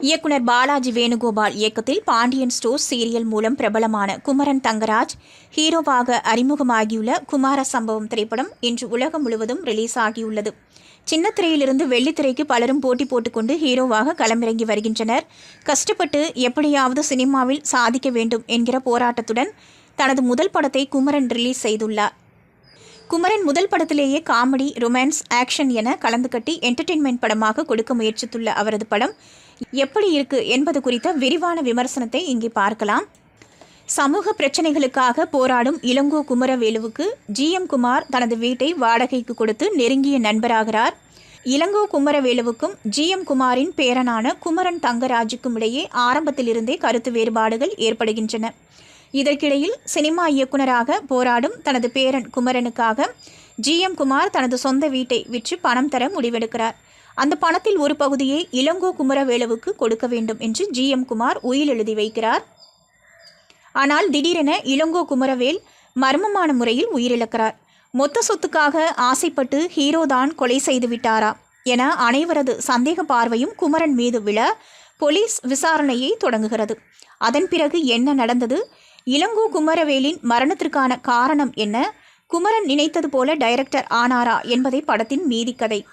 இயக்குனர் பாலாஜி வேணுகோபால் இயக்கத்தில் Pandian stores serial மூலம் பிரபலமான குமரன் தங்கராஜ் ஹீரோவாக அறிமுகமாகியுள்ள குமார சம்பவம் திரைப்படம் இன்று உலகம் முழுவதும் ரிலீஸ் ஆகியுள்ளது. சின்னத்திரையிலிருந்து வெள்ளித்திரைக்கு பலரும் போட்டி போட்டுக்கொண்டு ஹீரோவாக களமிறங்கி வருகின்றனர். கஷ்டப்பட்டு எப்படியாவது சினிமாவில் சாதிக்க வேண்டும் என்கிற போராட்டத்துடன் தனது முதல் படத்தை குமரன் ரிலீஸ் செய்துள்ளார். குமரன் முதல் படத்திலேயே காமெடி ரொமான்ஸ் ஆக்ஷன் என கலந்து கட்டி என்டர்டெயின்மெண்ட் படமாக கொடுக்க முயற்சித்துள்ள அவரது படம் எப்படி இருக்கு என்பது குறித்த விரிவான விமர்சனத்தை இங்கே பார்க்கலாம். சமூக பிரச்சனைகளுக்காக போராடும் இளங்கோ குமரவேலுவுக்கு ஜிஎம் குமார் தனது வீட்டை வாடகைக்கு கொடுத்து நெருங்கிய நண்பராகிறார். இளங்கோ குமரவேலுவுக்கும் ஜிஎம் குமாரின் பேரனான குமரன் தங்கராஜுக்கும் இடையே ஆரம்பத்திலிருந்தே கருத்து வேறுபாடுகள் ஏற்படுகின்றன. இதற்கிடையில் சினிமா இயக்குனராக போராடும் தனது பேரன் குமரனுக்காக ஜிஎம் குமார் தனது சொந்த வீட்டை விற்று பணம் தர முடிவெடுக்கிறார். அந்த பணத்தில் ஒரு பகுதியை இளங்கோ குமரவேலுவுக்கு கொடுக்க வேண்டும் என்று ஜிஎம் குமார் உயில் எழுதி வைக்கிறார். ஆனால் திடீரென இளங்கோ குமரவேல் மர்மமான முறையில் உயிரிழக்கிறார். மொத்த சொத்துக்காக ஆசைப்பட்டு ஹீரோதான் கொலை செய்து விட்டாரா என அனைவரது சந்தேக பார்வையும் குமரன் மீது விழ போலீஸ் விசாரணையை தொடங்குகிறது. அதன் பிறகு என்ன நடந்தது? இளங்கோ குமரவேலின் மரணத்திற்கான காரணம் என்ன? குமரன் நினைத்தது போல டைரக்டர் ஆனாரா என்பதை படத்தின் மீதி கதை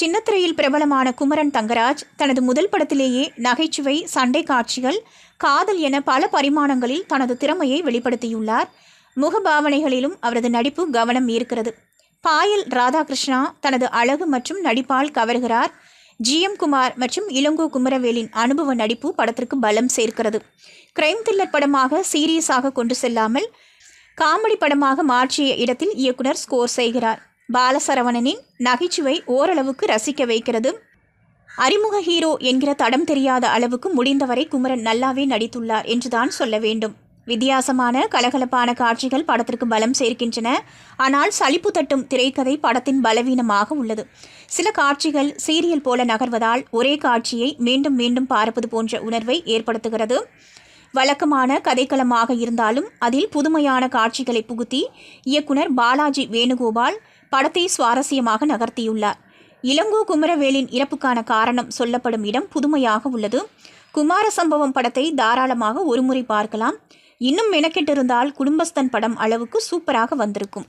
சின்னத்திரையில் பிரபலமான குமரன் தங்கராஜ் தனது முதல் படத்திலேயே நகைச்சுவை சண்டை காட்சிகள் காதல் என பல பரிமாணங்களில் தனது திறமையை வெளிப்படுத்தியுள்ளார். முகபாவனைகளிலும் அவரது நடிப்பு கவனம் ஈர்க்கிறது. பாயல் ராதாகிருஷ்ணா தனது அழகு மற்றும் நடிப்பால் கவர்கிறார். ஜிஎம் குமார் மற்றும் இளங்கோ குமரவேலின் அனுபவ நடிப்பு படத்திற்கு பலம் சேர்க்கிறது. கிரைம் த்ரில்லர் படமாக சீரியஸாக கொண்டு செல்லாமல் காமெடி படமாக மாற்றிய இடத்தில் இயக்குனர் ஸ்கோர் செய்கிறார். பாலசரவணனின் நகைச்சுவை ஓரளவுக்கு ரசிக்க வைக்கிறது. அறிமுக ஹீரோ என்கிற தடம் தெரியாத அளவுக்கு முடிந்தவரை குமரன் நல்லாவே நடித்துள்ளார் என்றுதான் சொல்ல வேண்டும். வித்தியாசமான கலகலப்பான காட்சிகள் படத்திற்கு பலம் சேர்க்கின்றன. ஆனால் சலிப்பு தட்டும் திரைக்கதை படத்தின் பலவீனமாக உள்ளது. சில காட்சிகள் சீரியல் போல நகர்வதால் ஒரே காட்சியை மீண்டும் மீண்டும் பார்ப்பது போன்ற உணர்வை ஏற்படுத்துகிறது. வழக்கமான கதைக்களமாக இருந்தாலும் அதில் புதுமையான காட்சிகளை புகுத்தி இயக்குனர் பாலாஜி வேணுகோபால் படத்தை சுவாரஸ்யமாக நகர்த்தியுள்ளார். இளங்கோ குமரவேலின் இறப்புக்கான காரணம் சொல்லப்படும் இடம் புதுமையாக உள்ளது. குமார சம்பவம் படத்தை தாராளமாக ஒருமுறை பார்க்கலாம். இன்னும் மெனக்கெட்டிருந்தால் குடும்பஸ்தன் படம் அளவுக்கு சூப்பராக வந்திருக்கும்.